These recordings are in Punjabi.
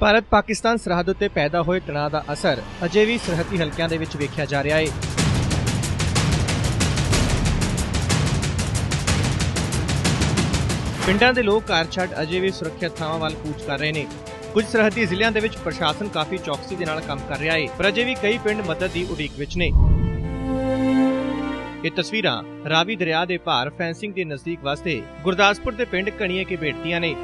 ਭਾਰਤ ਪਾਕਿਸਤਾਨ ਸਰਹੱਦ ਉੱਤੇ ਪੈਦਾ ਹੋਏ ਤਣਾਅ ਦਾ ਅਸਰ ਅਜੇ ਵੀ ਸਰਹੱਦੀ ਹਲਕਿਆਂ ਦੇ ਵਿੱਚ ਵੇਖਿਆ ਜਾ ਰਿਹਾ ਹੈ ਪਿੰਡਾਂ ਦੇ ਲੋਕ ਘਰ ਛੱਡ ਅਜੇ ਵੀ ਸੁਰੱਖਿਅਤ ਥਾਵਾਂ ਵੱਲ ਕੂਚ ਕਰ ਰਹੇ ਨੇ। ਕੁਝ ਸਰਹੱਦੀ ਜ਼ਿਲ੍ਹਿਆਂ ਦੇ ਵਿੱਚ ਪ੍ਰਸ਼ਾਸਨ ਕਾਫੀ ਚੌਕਸੀ ਦੇ ਨਾਲ ਕੰਮ ਕਰ ਰਿਹਾ ਹੈ ਪਰ ਅਜੇ ਵੀ ਕਈ ਪਿੰਡ ਮਦਦ ਦੀ ਉਡੀਕ ਵਿੱਚ ਨੇ। ਇਹ ਤਸਵੀਰਾਂ ਰਾਵੀ ਦਰਿਆ ਦੇ ਭਾਰ ਫੈਂਸਿੰਗ ਦੇ ਨਜ਼ਦੀਕ ਵਾਸਤੇ ਗੁਰਦਾਸਪੁਰ ਦੇ ਪਿੰਡ ਕਣੀਏ ਕੇ ਬੇਟੀਆਂ ਨੇ।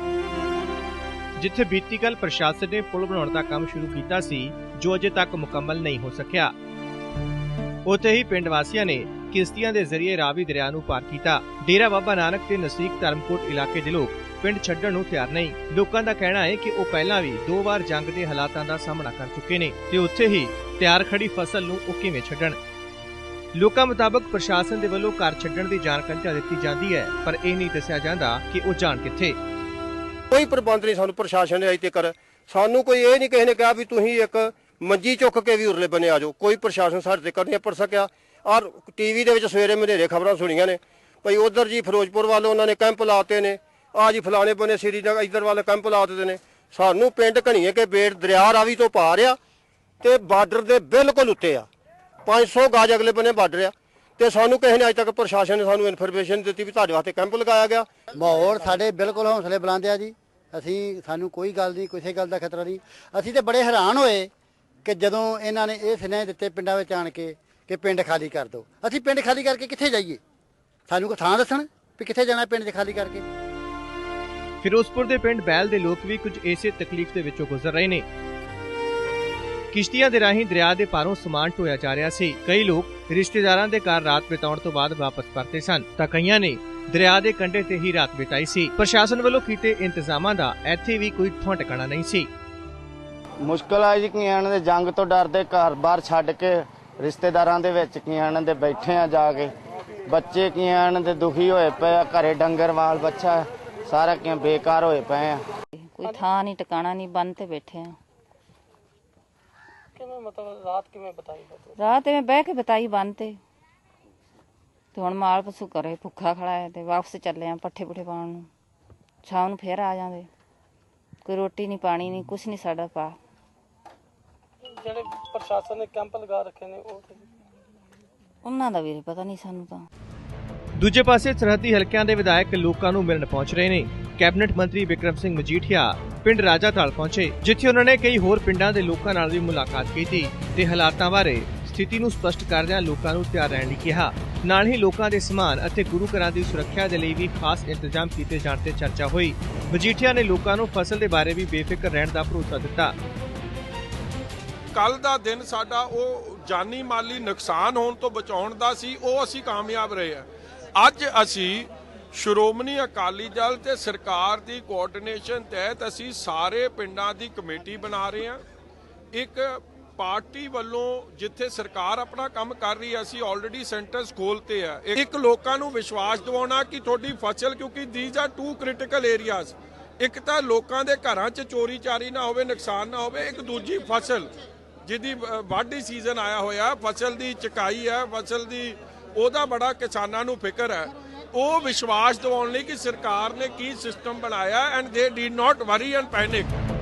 ਜਿੱਥੇ ਬੀਤੀ ਕੱਲ ਪ੍ਰਸ਼ਾਸਨ ਨੇ ਪੁਲ ਬਣਾਉਣ ਦਾ ਕੰਮ ਸ਼ੁਰੂ ਕੀਤਾ ਸੀ, ਜੋ ਅਜੇ ਤੱਕ ਮੁਕੰਮਲ ਨਹੀਂ ਹੋ ਸਕਿਆ। ਉੱਥੇ ਹੀ ਪਿੰਡ ਵਾਸੀਆਂ ਨੇ ਕਿਸ਼ਤੀਆਂ ਦੇ ਜ਼ਰੀਏ ਰਾਵੀ ਦਰਿਆ ਨੂੰ ਪਾਰ ਕੀਤਾ। ਡੇਰਾ ਬਾਬਾ ਨਾਨਕ ਦੇ ਨਸੀਕ ਧਰਮਕੋਟ ਇਲਾਕੇ ਦੇ ਲੋਕ ਪਿੰਡ ਛੱਡਣ ਨੂੰ ਤਿਆਰ ਨਹੀਂ। ਲੋਕਾਂ ਦਾ ਕਹਿਣਾ ਹੈ ਕਿ ਉਹ ਪਹਿਲਾਂ ਵੀ ਦੋ ਵਾਰ ਜੰਗ ਦੇ ਹਾਲਾਤਾਂ ਦਾ ਸਾਹਮਣਾ ਕਰ ਚੁੱਕੇ ਨੇ ਤੇ ਉੱਥੇ ਹੀ ਤਿਆਰ ਖੜੀ ਫਸਲ ਨੂੰ ਉਹ ਕਿਵੇਂ ਛੱਡਣ? ਲੋਕਾਂ ਮੁਤਾਬਕ ਪ੍ਰਸ਼ਾਸਨ ਦੇ ਵੱਲੋਂ ਘਰ ਛੱਡਣ ਦੀ ਜਾਣਕਾਰੀ ਤਾਂ ਦਿੱਤੀ ਜਾਂਦੀ ਹੈ, ਪਰ ਇਹ ਨਹੀਂ ਦੱਸਿਆ ਜਾਂਦਾ ਕਿ ਉਹ ਜਾਣ ਕਿੱਥੇ। ਕੋਈ ਪ੍ਰਬੰਧ ਨਹੀਂ ਸਾਨੂੰ ਪ੍ਰਸ਼ਾਸਨ ਨੇ ਅਜੇ ਤੱਕ ਸਾਨੂੰ ਕੋਈ ਇਹ ਨਹੀਂ ਕਿਸੇ ਨੇ ਕਿਹਾ ਵੀ ਤੁਸੀਂ ਇੱਕ ਮੰਜੀ ਚੁੱਕ ਕੇ ਵੀ ਉਰਲੇ ਬਨੇ ਆ ਜਾਓ। ਕੋਈ ਪ੍ਰਸ਼ਾਸਨ ਸਾਡੇ ਤੱਕ ਨਹੀਂ ਪੜ ਸਕਿਆ। ਔਰ ਟੀਵੀ ਦੇ ਵਿੱਚ ਸਵੇਰੇ ਮਨੇਰੇ ਖਬਰਾਂ ਸੁਣੀਆਂ ਨੇ। ਭਈ ਉਧਰ ਜੀ ਫਿਰੋਜ਼ਪੁਰ ਵੱਲ ਉਹਨਾਂ ਨੇ ਕੈਂਪ ਲਾਤੇ ਨੇ। ਆ ਜੀ ਫਲਾਣੇ ਬਨੇ ਸ੍ਰੀਨਗਰ ਇੱਧਰ ਵੱਲ ਕੈਂਪ ਲਾ ਦਿੱਤੇ ਨੇ। ਸਾਨੂੰ ਪਿੰਡ ਘਣੀਏ ਕੇ ਬੇਟ ਦਰਿਆ ਰਾਵੀ ਤੋਂ ਪਾਰ ਆ ਤੇ ਬਾਰਡਰ ਦੇ ਬਿਲਕੁਲ ਉੱਤੇ ਆ। 500 ਗਾਜ ਅਗਲੇ ਬੰਨੇ ਬਾਰਡਰ ਆ ਤੇ ਸਾਨੂੰ ਕਿਸੇ ਨੇ ਅਜੇ ਤੱਕ ਪ੍ਰਸ਼ਾਸਨ ਨੇ ਸਾਨੂੰ ਇਨਫੋਰਮੇਸ਼ਨ ਦਿੱਤੀ ਵੀ ਤੁਹਾਡੇ ਵਾਸਤੇ ਕੈਂਪ ਲਗਾਇਆ ਗਿਆ। ਮਾਹੌਲ ਸਾਡੇ ਬਿਲਕੁਲ ਹੌਸਲੇ ਬੁਲੰਦ ਆ ਜੀ। ਅਸੀਂ ਸਾਨੂੰ ਕੋਈ ਗੱਲ ਨਹੀਂ ਕਿਸੇ ਗੱਲ ਦਾ ਖਤਰਾ ਨਹੀਂ। ਅਸੀਂ ਤੇ ਬੜੇ ਹੈਰਾਨ ਹੋਏ ਕਿ ਜਦੋਂ ਇਹਨਾਂ ਨੇ ਇਹ ਸੁਨੇਹੇ ਦਿੱਤੇ ਪਿੰਡਾਂ ਵਿੱਚ ਆਣ ਕੇ ਕਿ ਪਿੰਡ ਖਾਲੀ ਕਰ ਦਿਓ। ਅਸੀਂ ਪਿੰਡ ਖਾਲੀ ਕਰਕੇ ਕਿੱਥੇ ਜਾਈਏ? ਸਾਨੂੰ ਕੋਈ ਥਾਂ ਦੱਸਣ ਵੀ ਕਿੱਥੇ ਜਾਣਾ ਪਿੰਡ 'ਚ ਖਾਲੀ ਕਰਕੇ? ਫਿਰੋਜ਼ਪੁਰ ਦੇ ਪਿੰਡ ਬੈਲ ਦੇ ਲੋਕ ਵੀ ਕੁਝ ਇਸੇ ਤਕਲੀਫ ਦੇ ਵਿੱਚੋਂ ਗੁਜ਼ਰ ਰਹੇ ਨੇ। ਕਿਸ਼ਤੀਆਂ ਦੇ ਰਾਹੀਂ ਦਰਿਆ ਦੇ ਪਾਰੋਂ ਸਮਾਨ ਢੋਇਆ ਜਾ ਰਿਹਾ ਸੀ। ਕਈ ਲੋਕ ਰਿਸ਼ਤੇਦਾਰਾਂ ਦੇ ਘਰ ਰਾਤ ਬਿਤਾਉਣ ਤੋਂ ਬਾਅਦ ਵਾਪਸ ਪਰਤੇ ਸਨ। ਤਾਂ ਕਈਆਂ ਨੇ ਦਰਿਆ ਦੇ ਕੰਢੇ ਤੇ ਹੀ ਰਾਤ ਬਿਤਾਈ ਸੀ। ਪ੍ਰਸ਼ਾਸਨ ਵੱਲੋਂ ਕੀਤੇ ਇੰਤਜ਼ਾਮਾਂ ਦਾ ਇੱਥੇ ਵੀ ਕੋਈ ਥਾਂ ਟਿਕਾਣਾ ਨਹੀਂ ਸੀ। ਮੁਸ਼ਕਲ ਆ ਜੀ ਕਈਆਂ ਦੇ ਜੰਗ ਤੋਂ ਡਰਦੇ ਘਰ-ਬਾਰ ਛੱਡ ਕੇ ਰਿਸ਼ਤੇਦਾਰਾਂ ਦੇ ਵਿੱਚ ਕਈਆਂ ਦੇ ਬੈਠੇ ਆ ਜਾ ਕੇ। ਬੱਚੇ ਕਈਆਂ ਦੇ ਦੁਖੀ ਹੋਏ ਪਏ ਆ ਘਰੇ ਡੰਗਰ ਵਾਲ ਬੱਚਾ ਸਾਰਾ ਕਿਆਂ ਬੇਕਾਰ ਹੋਏ ਪਏ ਆ। ਕੋਈ ਥਾਂ ਨਹੀਂ ਟਿਕਾਣਾ ਨਹੀਂ ਬੰਨ ਤੇ ਬੈਠੇ ਆ। ਕਿਵੇਂ ਮਤਲਬ ਰਾਤ ਕਿਵੇਂ ਬਤਾਈ ਫਿਰ? ਰਾਤ ਐਵੇਂ ਬਹਿ ਕੇ ਬਤਾਈ ਬੰਨ ਤੇ। ਤੇ ਹੁਣ ਮਾਲ ਪਸ਼ੂ ਕਰੇ ਭੁੱਖਾ ਖੜਾ ਹੈ ਤੇ ਵਾਪਸ ਚੱਲੇ ਆ ਪੱਠੇ ਪੁੱਠੇ ਪਾਉਣ ਨੂੰ। ਸ਼ਾਮ ਨੂੰ ਫੇਰ ਆ ਜਾਂਦੇ। ਕੋਈ ਰੋਟੀ ਨਹੀਂ ਪਾਣੀ ਨਹੀਂ ਕੁਛ ਨਹੀਂ ਸਾਡਾ ਪਾ ਜਿਹੜੇ ਪ੍ਰਸ਼ਾਸਨ ਨੇ ਕੈਂਪ ਲਗਾ ਰੱਖੇ ਨੇ ਉਹ ਤੇ- ਉਹਨਾਂ ਦਾ ਵੀ ਪਤਾ ਨਹੀਂ ਸਾਨੂੰ ਤਾਂ। ਦੂਜੇ ਪਾਸੇ ਸਰਹੱਦੀ ਹਲਕਿਆਂ ਦੇ ਵਿਧਾਇਕ ਲੋਕਾਂ ਨੂੰ ਮਿਲਣ ਪਹੁੰਚ ਰਹੇ ਨੇ। ਕੈਬਨਿਟ ਮੰਤਰੀ ਵਿਕਰਮ ਸਿੰਘ ਮਜੀਠੀਆ ਪਿੰਡ ਰਾਜਾਤਾਲ ਪਹੁੰਚੇ, ਜਿੱਥੇ ਉਹਨਾਂ ਨੇ ਕਈ ਹੋਰ ਪਿੰਡਾਂ ਦੇ ਲੋਕਾਂ ਨਾਲ ਵੀ ਮੁਲਾਕਾਤ ਕੀਤੀ ਤੇ ਹਾਲਾਤਾਂ ਬਾਰੇ ਸਥਿਤੀ ਨੂੰ ਸਪਸ਼ਟ ਕਰਦਿਆਂ ਲੋਕਾਂ ਨੂੰ ਤਿਆਰ ਰਹਿਣ ਲਈ ਕਿਹਾ। ਨਾਲ ਹੀ ਲੋਕਾਂ ਦੇ ਸਮਾਨ ਅਤੇ ਗੁਰੂ ਘਰਾਂ ਦੀ ਸੁਰੱਖਿਆ ਦੇ ਲਈ ਵੀ ਖਾਸ ਇੰਤਜ਼ਾਮ ਕੀਤੇ ਜਾਣ ਤੇ ਚਰਚਾ ਹੋਈ। ਮਜੀਠੀਆ ਨੇ ਲੋਕਾਂ ਨੂੰ ਫਸਲ ਦੇ ਬਾਰੇ ਵੀ ਬੇਫਿਕਰ ਰਹਿਣ ਦਾ ਭਰੋਸਾ ਦਿੱਤਾ। ਕੱਲ ਦਾ ਦਿਨ ਸਾਡਾ ਉਹ ਜਾਨੀ ਮਾਲੀ ਨੁਕਸਾਨ ਹੋਣ ਤੋਂ ਬਚਾਉਣ ਦਾ ਸੀ, ਉਹ ਅਸੀਂ ਕਾਮਯਾਬ ਰਹੇ ਆ ਅੱਜ ਅਸੀਂ ਸ਼੍ਰੋਮਣੀ ਅਕਾਲੀ ਦਲ ਤੇ ਸਰਕਾਰ ਦੀ ਕੋਆਰਡੀਨੇਸ਼ਨ ਤਹਿਤ ਅਸੀਂ ਸਾਰੇ ਪਿੰਡਾਂ ਦੀ ਕਮੇਟੀ ਬਣਾ ਰਹੇ ਹਾਂ। ਇੱਕ ਪਾਰਟੀ ਵੱਲੋਂ ਜਿੱਥੇ ਸਰਕਾਰ ਆਪਣਾ ਕੰਮ ਕਰ ਰਹੀ ਹੈ, ਅਸੀਂ ਆਲਰੇਡੀ ਸੈਂਟਰਸ ਖੋਲਤੇ ਆ। ਇੱਕ ਲੋਕਾਂ ਨੂੰ ਵਿਸ਼ਵਾਸ ਦਿਵਾਉਣਾ ਕਿ ਤੁਹਾਡੀ ਫਸਲ ਕਿਉਂਕਿ these are two critical areas ਇੱਕ ਤਾਂ ਲੋਕਾਂ ਦੇ ਘਰਾਂ 'ਚ ਚੋਰੀ ਚਾਰੀ ਨਾ ਹੋਵੇ, ਨੁਕਸਾਨ ਨਾ ਹੋਵੇ, ਇੱਕ ਦੂਜੀ ਫਸਲ ਜਿਹਦੀ ਵਾਢੀ ਸੀਜ਼ਨ ਆਇਆ ਹੋਇਆ, ਫਸਲ ਦੀ ਚਕਾਈ ਹੈ, ਫਸਲ ਦੀ, ਉਹਦਾ ਬੜਾ ਕਿਸਾਨਾਂ ਨੂੰ ਫਿਕਰ ਹੈ। ਉਹ ਵਿਸ਼ਵਾਸ ਦਿਵਾਉਣ ਲਈ ਕਿ ਸਰਕਾਰ ਨੇ ਕੀ ਸਿਸਟਮ ਬਣਾਇਆ and they did not worry and panic